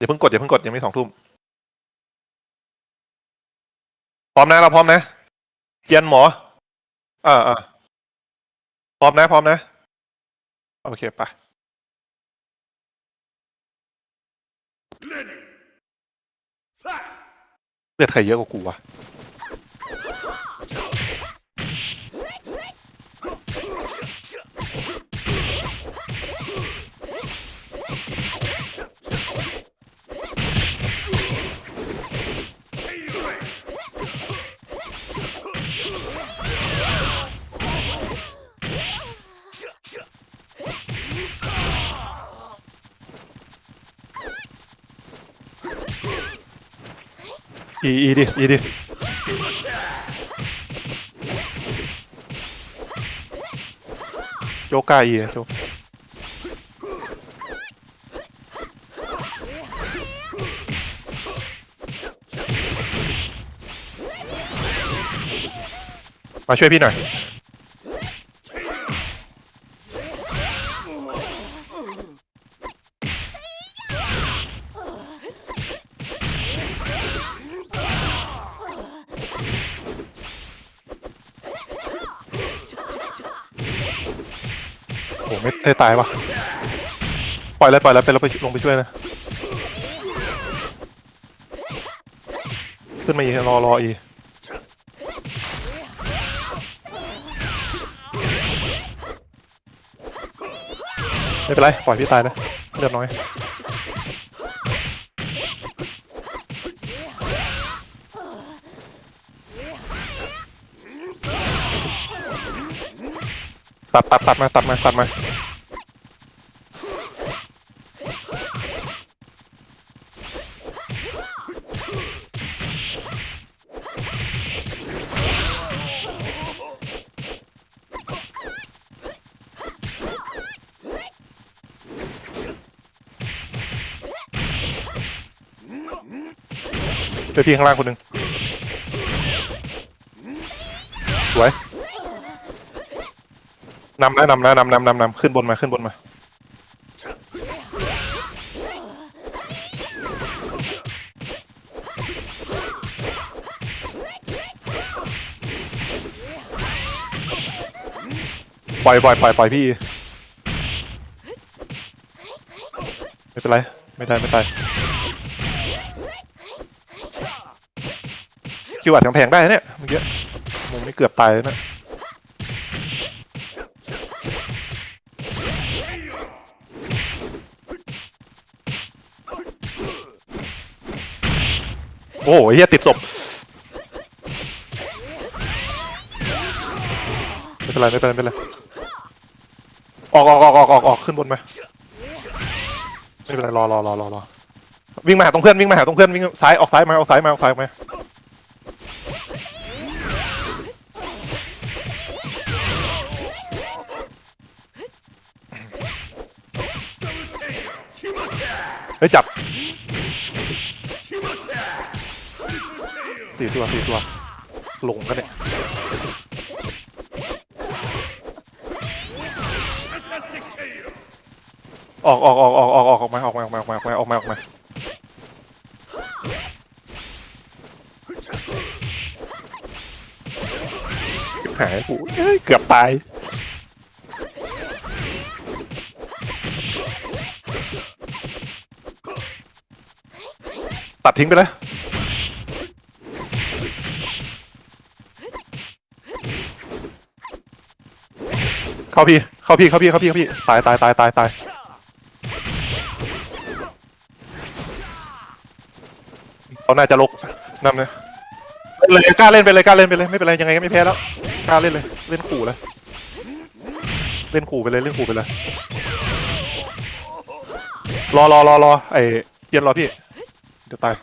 อย่าเพิ่งกดอย่าเพิ่งกดยังไม่สองทุ่มพร้อมนะเราพร้อมนะเกียนหมอ อ่าอ่าพร้อมนะพร้อมนะ โอเคไป Ready. Fight. เลือดใครเยอะกว่ากูวะ อีอีดิอีดิโจกล้าอีนะโจกมาช่วยพี่ หน่อยโอ้ไม่ได้ตายวะปล่อยเลยปล่อยแล้วไปเราไปลงไปช่วยนะ ขึ้นมาอีกรอรออีไม่เป็นไร ปล่อยพี่ตายนะเลือดน้อย ตัดตัดตัดมาตัดมาตัดมาเจอพี่ข้างล่างคนหนึ่งสวย นำนะนำนะนำนำนำนำขึ้นบนมาขึ้นบนมาปล่อยปล่อยปล่อยปล่อยพี่ ไม่เป็นไร ไม่ได้ไม่ตายคิวอัดกำแพงได้เนี่ยเมื่อกี้มุมนี้เกือบตายแล้วนะ อ้โหเฮียติดศพไม่เป็นไรไม่เป็นไรไม่เป็นไรออกออกออกออกออกออกขึ้นบนไหมไม่เป็นไรรอรอรอรอรอวิ่งมาหาตรงเพื่อนวิ่งมาหาตรงเพื่อนวิ่งซ้ายออกซ้ายมาออกซ้ายมาออกซ้ายมาเฮ้ยจับ สี่ตัวสี่ตัวหลงกันเนี่ยออกออกออกออกออกออกออกมาออกมาออกมาออกมาออกมาออกมาออกมาหายกูเอ้ยเกือบตายตัดทิ้งไปเลย เข้าพี่ เข้าพี่ เข้าพี่ เข้าพี่ เข้าพี่ ตายตายตายตายตายเขาน่าจะลกนำเลยเลยกล้าเล่นไปเลยกล้าเล่นไปเลยไม่เป็นไรยังไงก็ไม่แพ้แล้วกล้าเล่นเลยเล่นขู่เลย เล่นขู่ไปเลยเล่นขู่ไปเลย รอรอรอรอไอ้เย็นรอพี่ เดี๋ยวตาย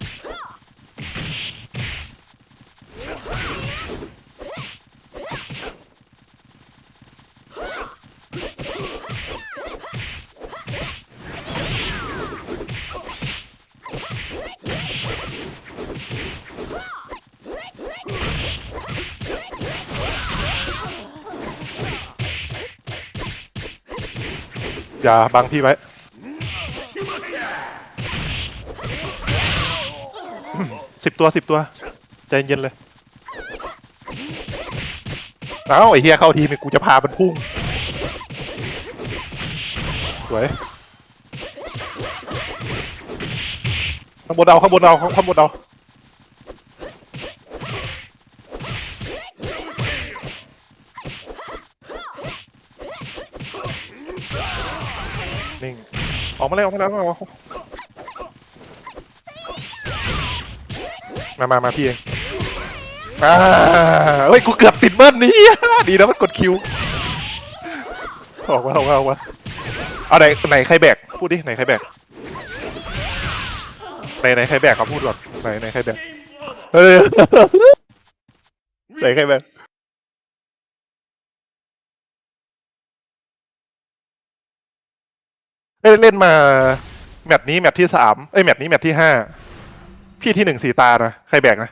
อย่าบังพี่ไว้ สิบตัวสิบตัว ใจเย็นเลย เอ้าไอ้เฮียเข้าทีมกูจะพามันพุ่ง สวย ข้างบนเอาข้างบนเอาข้างบนเอา นิ่งออกมาเลยออกมาแล้วมามามามาพี่เองอ่าเฮ้ยกูเกือบติดเบิ้ลนี้ดีนะมันกดคิวออกมาออกมาออกมาเอาไหนไหนใครแบกพูดดิไหนใครแบกไหนไหนใครแบกเขาพูดก่อนไหนไหนใครแบกเฮ้ยไหนใครแบก เอ้ยเล่นมาแมตช์นี้แมตช์ที่สามเอ้ยแมตช์นี้แมตช์ที่ห้าพี่ที่หนึ่งสีตานะใครแบกนะ